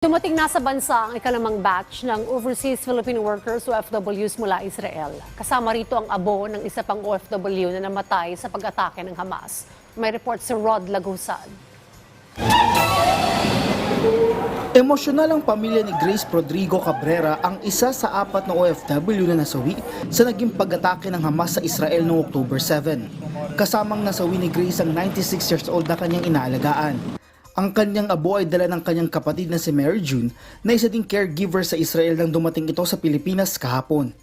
Dumating na sa bansa ang ikalamang batch ng Overseas Filipino Workers OFWs mula Israel. Kasama rito ang abo ng isa pang OFW na namatay sa pag-atake ng Hamas. May report si Rod Lagusad. Emosyonal ang pamilya ni Grace Rodrigo Cabrera ang isa sa apat na OFW na nasawi sa naging pag-atake ng Hamas sa Israel noong October 7. Kasamang nasawi ni Grace ang 96 years old na kanyang inaalagaan. Ang kanyang abo ay dala ng kanyang kapatid na si Mary June na isa ding caregiver sa Israel nang dumating ito sa Pilipinas kahapon.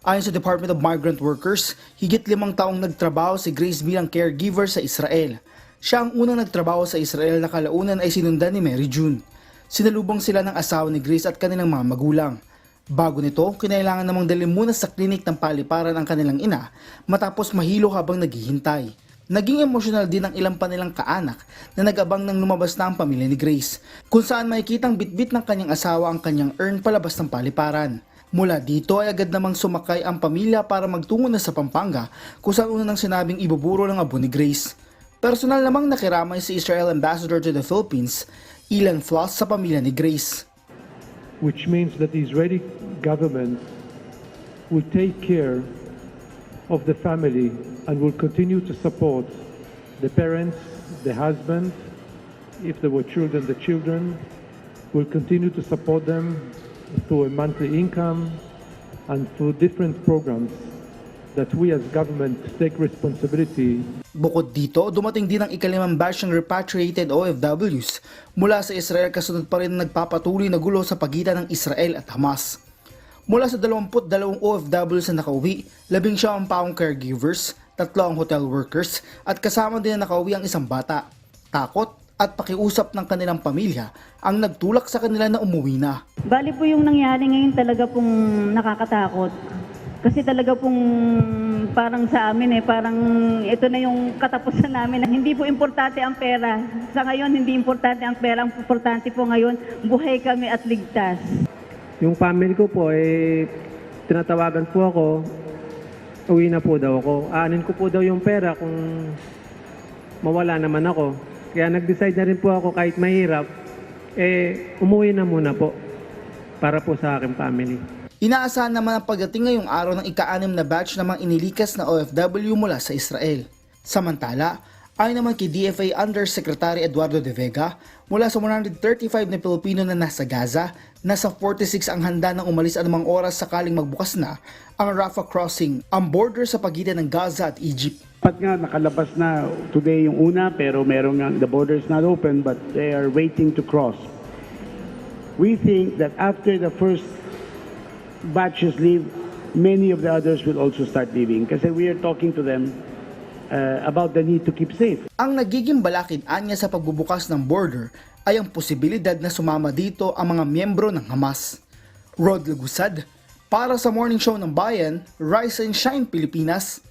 Ayon sa Department of Migrant Workers, higit limang taong nagtrabaho si Grace bilang caregiver sa Israel. Siya ang unang nagtrabaho sa Israel na kalaunan ay sinundan ni Mary June. Sinalubong sila ng asawa ni Grace at kanilang mga magulang. Bago nito, kinailangan namang dalhin muna sa klinik ng paliparan ang kanilang ina matapos mahilo habang naghihintay. Naging emosyonal din ang ilang pa nilang kaanak na nag-abang nang lumabas na ang pamilya ni Grace, kung saan makikitang bitbit ng kanyang asawa ang kanyang earn palabas ng paliparan. Mula dito ay agad namang sumakay ang pamilya para magtungo na sa Pampanga kung saan una nang sinabing ibuburo ng abo ni Grace. Personal namang nakiramay si Israel Ambassador to the Philippines, Ilan Floss sa pamilya ni Grace. which means that the Israeli government will take care of the family and will continue to support the parents, the husband, if there were children, the children, will continue to support them through a monthly income and through different programs that we as government take responsibility Bukod dito, dumating din ang ikalimang batch ng repatriated OFWs mula sa Israel kasunod pa rin nagpapatuloy na gulo sa pagitan ng Israel at Hamas. Mula sa 22 OFWs na nakauwi, labing siya ang paong caregivers, tatlo ang hotel workers, at kasama din na nakauwi ang isang bata. Takot at pakiusap ng kanilang pamilya ang nagtulak sa kanila na umuwi na. Bali po yung nangyari ngayon talaga pong nakakatakot. Kasi talaga pong parang sa amin eh, parang ito na yung katapusan namin. Hindi po importante ang pera. Sa ngayon, hindi importante ang pera. Ang importante po ngayon, buhay kami at ligtas. Yung family ko po, eh, tinatawagan po ako, uwi na po daw ako. Aanin ko po daw yung pera kung mawala naman ako. Kaya nag-decide na rin po ako kahit mahirap, eh, umuwi na muna po para po sa aking family. Inaasahan naman ang pagdating ngayong araw ng ika-anim na batch ng mga inilikas na OFW mula sa Israel. Samantala, ayon naman kay DFA Undersecretary Eduardo De Vega, mula sa 135 na Pilipino na nasa Gaza, nasa 46 ang handa ng umalis anumang oras sakaling magbukas na ang Rafah crossing, ang border sa pagitan ng Gaza at Egypt. Dapat nga nakalabas na today yung una pero meron nga the border is not open but they are waiting to cross. We think that after the first batches leave, many of the others will also start leaving kasi we are talking to them uh, about the need to keep safe. Ang nagiging balakid anya sa pagbubukas ng border ay ang posibilidad na sumama dito ang mga miyembro ng Hamas. Rod Lagusad, para sa Morning Show ng Bayan, Rise and Shine Pilipinas,